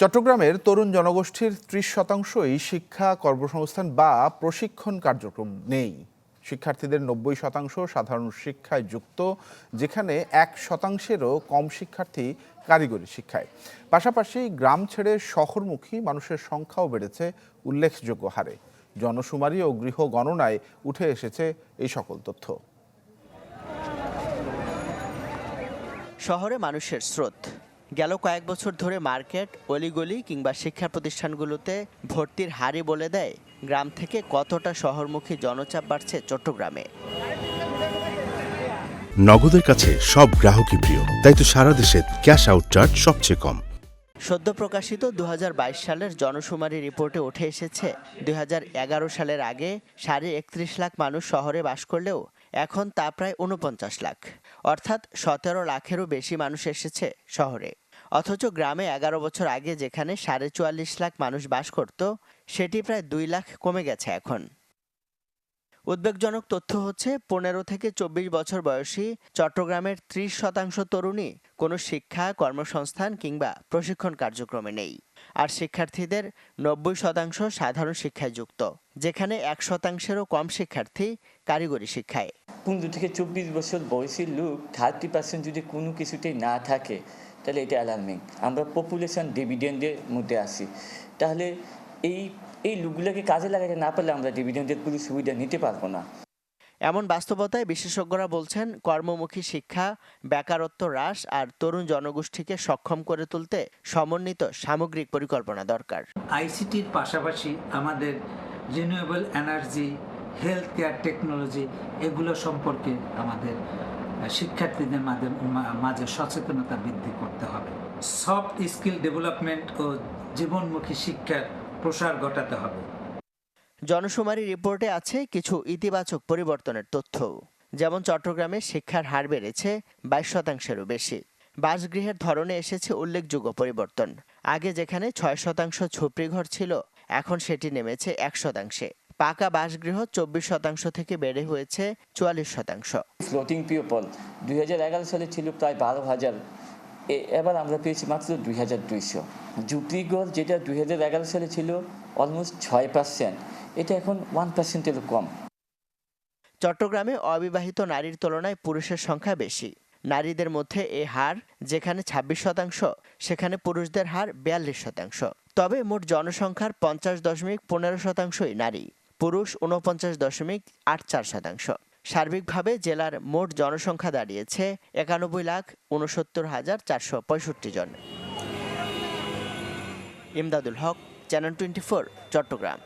চট্টগ্রামের তরুণ জনগোষ্ঠীর ত্রিশ শতাংশই শিক্ষা কর্মসংস্থান বা প্রশিক্ষণ কার্যক্রম নেই। শিক্ষার্থীদের নব্বই শতাংশ সাধারণ শিক্ষায় যুক্ত, যেখানে এক শতাংশেরও কম শিক্ষার্থী কারিগরি শিক্ষায়। পাশাপাশি গ্রাম ছেড়ে শহরমুখী মানুষের সংখ্যাও বেড়েছে উল্লেখযোগ্য হারে। জনশুমারি ও গৃহ গণনায় উঠে এসেছে এই সকল তথ্য। শহরে মানুষের স্রোত। গেল কয়েক বছর ধরে মার্কেট অলিগলি কিংবা শিক্ষা প্রতিষ্ঠানগুলোতে ভর্তির হারই বলে দেয় গ্রাম থেকে কতটা শহরমুখী জনচাপ বাড়ছে চট্টগ্রামে। নগদের কাছে সব গ্রাহকই প্রিয় তাই তো সারা দেশে ক্যাশ আউট চার্জ সবচেয়ে কম। সদ্য প্রকাশিত দু হাজার বাইশ সালের জনশুমারি রিপোর্টে উঠে এসেছে দুই হাজার এগারো সালের আগে সাড়ে একত্রিশ লাখ মানুষ শহরে বাস করলেও এখন তা প্রায় উনপঞ্চাশ লাখ। অর্থাৎ সতেরো লাখেরও বেশি মানুষ এসেছে শহরে। অথচ গ্রামে এগারো বছর আগে যেখানে সাড়ে চুয়াল্লিশ লাখ মানুষ বাস করত, সেটি প্রায় দুই লাখ কমে গেছে এখন। উদ্বেগজনক তথ্য হচ্ছে, পনেরো থেকে চব্বিশ বছর বয়সী চট্টগ্রামের ত্রিশ শতাংশ তরুণী কোনো শিক্ষা, কর্মসংস্থান কিংবা প্রশিক্ষণ কার্যক্রমে নেই। আর শিক্ষার্থীদের নব্বই শতাংশ সাধারণ শিক্ষায় যুক্ত, যেখানে এক শতাংশেরও কম শিক্ষার্থী কারিগরি শিক্ষায়। পনেরো থেকে চব্বিশ বছর বয়সী লোক থার্টি পার্সেন্ট যদি কোনো কিছুতেই না থাকে, তাহলে এটা অ্যালার্মিং আমরা পপুলেশন ডিভিডেন্ডের মধ্যে আসি তাহলে এই এই লোকগুলোকে কাজে লাগাতে না পারলে আমরা ডিভিডেন্ডের পুরো সুবিধা নিতে পারব না। এমন বাস্তবতায় বিশেষজ্ঞরা বলছেন, কর্মমুখী শিক্ষা, বেকারত্ব হ্রাস আর তরুণ জনগোষ্ঠীকে সক্ষম করে তুলতে সমন্বিত সামগ্রিক পরিকল্পনা দরকার। আইসিটির পাশাপাশি আমাদের renewable energy health care technology এগুলো সম্পর্কে আমাদের শিক্ষার্থীদের মাঝে মাঝে সচেতনতা বৃদ্ধি করতে হবে। সফট স্কিল ডেভেলপমেন্ট ও জীবনমুখী শিক্ষার প্রসার ঘটাতে হবে। জনশুমারি রিপোর্টে আছে কিছু ইতিবাচক পরিবর্তনের তথ্য। যেমন চট্টগ্রামে শিক্ষার হার বেড়েছে বাইশ শতাংশেরও বেশি। বাসগৃহের ধরনে এসেছে উল্লেখযোগ্য পরিবর্তন। আগে যেখানে ছয় শতাংশ ঝুপড়িঘর ছিল, এখন সেটি নেমেছে এক শতাংশে। পাকা বাসগৃহ চব্বিশ শতাংশ থেকে বেড়ে হয়েছে চুয়াল্লিশ শতাংশ। ফ্লোটিং পিওপল দুই হাজার এগারো সালে ছিল প্রায় বারো হাজার। এবার আমরা পেয়েছি মাত্র দুই হাজার দুইশো। জুপরিগড় যেটা দুই হাজার এগারো সালে ছিল অলমোস্ট ছয় পার্সেন্ট এটা এখন ওয়ান পার্সেন্টেরও কম। চট্টগ্রামে অবিবাহিত নারীর তুলনায় পুরুষের সংখ্যা বেশি। নারীদের মধ্যে এ হার, যেখানে ছাব্বিশ শতাংশ, সেখানে পুরুষদের হার বিয়াল্লিশ শতাংশ। তবে মোট জনসংখ্যার পঞ্চাশ দশমিক পনেরো শতাংশই নারী। পুরুষ উনপঞ্চাশ দশমিক আট চার শতাংশ। সার্বিকভাবে জেলার মোট জনসংখ্যা দাঁড়িয়েছে একানব্বই লাখ উনসত্তর হাজার চারশো পঁয়ষট্টি জন। Imdadul Haque, channel twenty four, Chittagong.